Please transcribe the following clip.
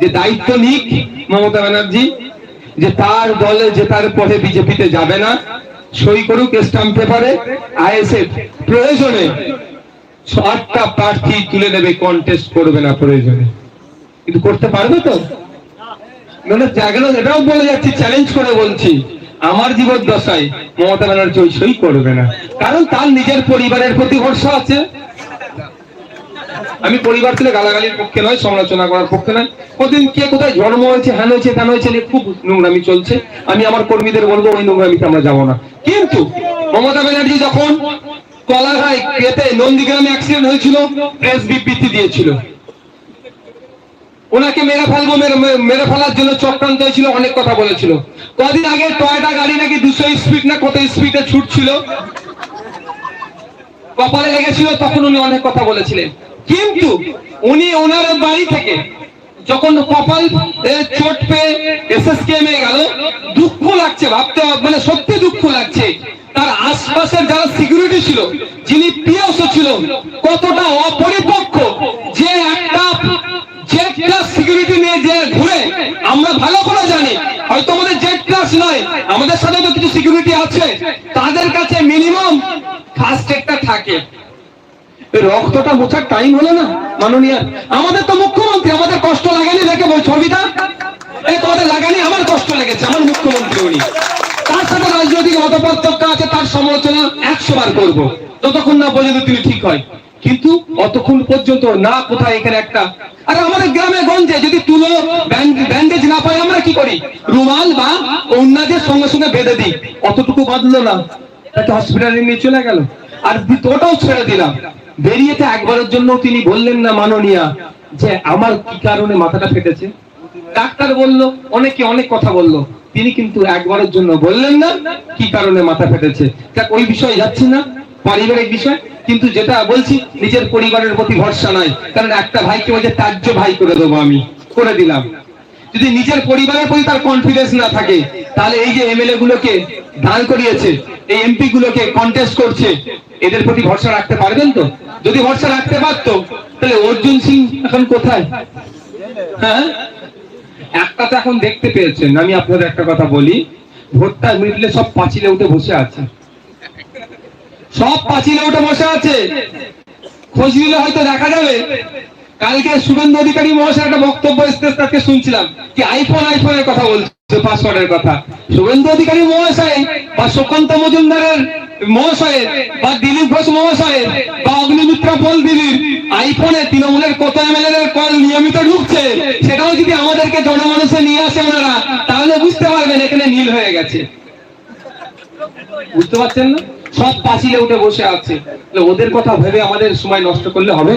যে দায়িত্ব নিক মমতা ব্যানার্জি, যে তার দলে জেতার পরে বিজেপিতে যাবে না, সই করুক স্টাম্প পেপারে, আইএসএফ প্রয়োজনে আটটা প্রার্থী তুলে নেবে কন্টেস্ট করবে না প্রয়োজনে। কিন্তু করতে পারবে তো? মানে জায়গাটা এটাও বলে যাচ্ছি চ্যালেঞ্জ করে বলছি। আমার জীবদ্দশায় মমতা ব্যানার্জি ওই সই করবে না। কারণ তার নিজের পরিবারের প্রতি ভরসা আছে। আমি পরিবার থেকে গালাগালির পক্ষে নয়, সমালোচনা করার পক্ষে নয়। কদিন কে কোথায় জন্ম হয়েছে, হ্যান হয়েছে তেন হয়েছে খুব নোংরামি চলছে। আমি আমার কর্মীদের বলব, ওই নোংরামিতে আমরা যাব না। কিন্তু মমতা ব্যানার্জি যখন নন্দীগ্রামে অ্যাক্সিডেন্ট হয়েছিল প্রেস বিবৃতি দিয়েছিল। ওনাকে মেরে ফেলব, মেরে ফেলার জন্য চক্রান্ত হয়েছিল, অনেক কথা বলেছিল। কদিন আগে টয়টা গাড়ি নাকি দুশো স্পিড না কত স্পিডে ছুটছিল। কপালে লেগেছিল, তখন উনি অনেক কথা বলেছিলেন। কিন্তু উনি ওনার বাড়ি থেকে যখন কপাল চোট পেয়ে এসএসকেএম এ গেল, দুঃখ লাগছে, ভাবতে মানে সত্যি দুঃখ লাগছে। তার আশপাশের যারা সিকিউরিটি ছিল, যিনি পিএসও ছিল, কতটা অপরিপক্ক, যে একটা জেড ক্লাস সিকিউরিটি নিয়ে যে ঘুরে, আমরা ভালো করে জানি, হয়তো আমাদের জেড ক্লাস নয়, আমাদের সাথে তো কিছু সিকিউরিটি আছে, তাদের কাছে মিনিমাম ফার্স্ট একটা থাকে। রক্তটা মোছার টাইম হলো না, মাননীয়। আমাদের তো মুখ্যমন্ত্রী, আমাদের কষ্ট লাগেনি দেখে বল ছবিটা এই তোমাদের লাগানি আমার কষ্ট লেগেছে, আমার মুখ্যমন্ত্রী উনি। তার সাথে রাজনৈতিক মতপার্থক্য আছে, তার সমালোচনা একশো বার করব। যতক্ষণ না পর্যন্ত তিনি ঠিক হয়। কিন্তু অতক্ষণ পর্যন্ত না কোথায় এখানে একটা আর আমাদের গ্রামে গঞ্জে যদি তুলো ব্যান্ডেজ না পাই আমরা কি করি? রুমাল বা অন্যদের সঙ্গে সঙ্গে বেঁধে দিই। অতটুকু বাঁধলো না, তাকে হসপিটালে নিয়ে চলে গেল। আর ওটাও ছেড়ে দিলাম। বেরিয়েতে একবারের জন্য তিনি বললেন না, মাননীয়া, যে আমার কি কারণে মাথাটা ফেটেছে? ডাক্তার বলল, অনেকে অনেক কথা বলল। তিনি কিন্তু একবারের জন্য বললেন না, কি কারণে মাথা ফেটেছে। যাক, ওই বিষয়ে যাচ্ছি না, পারিবারিক বিষয়। কিন্তু যেটা বলছি, নিজের পরিবারের প্রতি ভরসা নাই কারণ একটা ভাইকে ওই যে ত্যায্য ভাই করে দেবো আমি, করে দিলাম। যদি নিজের পরিবারের প্রতি তার কনফিডেন্স না থাকে, তাহলে এই যে এমএলএ গুলোকে দান করিয়েছে এই এমপি গুলোকে কন্টেস্ট করছে, এদের প্রতি ভরসা রাখতে পারবেন তো? যদি ভরসা রাখতে পারতো, তাহলে অর্জুন সিং এখন কোথায়? হ্যাঁ? একটা তো এখন দেখতে পেয়েছেন, আমি আপনাদের একটা কথা বলি, ভোটটা মিটলে সব পাঁচিলে উঠে বসে আছে। সব পাঁচিলে উঠে বসে আছে। খোঁজ নিলে হয়তো দেখা যাবে। কালকে শুভেন্দু অধিকারী মহাশয় একটা বক্তব্য এসছে তাকে শুনছিলাম, কি আইফোন আইফোনের কথা বলছে। পাসওয়ার্ডের কথা। শুভেন্দু অধিকারী মহাশয় বা মজুমদারের মহাশয়ের বা দিলীপ ঘোষ মহাশয়ের বা পল দিদির আইফোনে তৃণমূলের কত কল নিয়মিত ঢুকছে, সেটাও যদি আমাদেরকে জনমানুষে নিয়ে আসে ওনারা, তাহলে বুঝতে পারবেন এখানে নীল হয়ে গেছে। বুঝতে পারছেন না? সব পাঁচিলে উঠে বসে আছে। ওদের কথা ভেবে আমাদের সময় নষ্ট করলে হবে?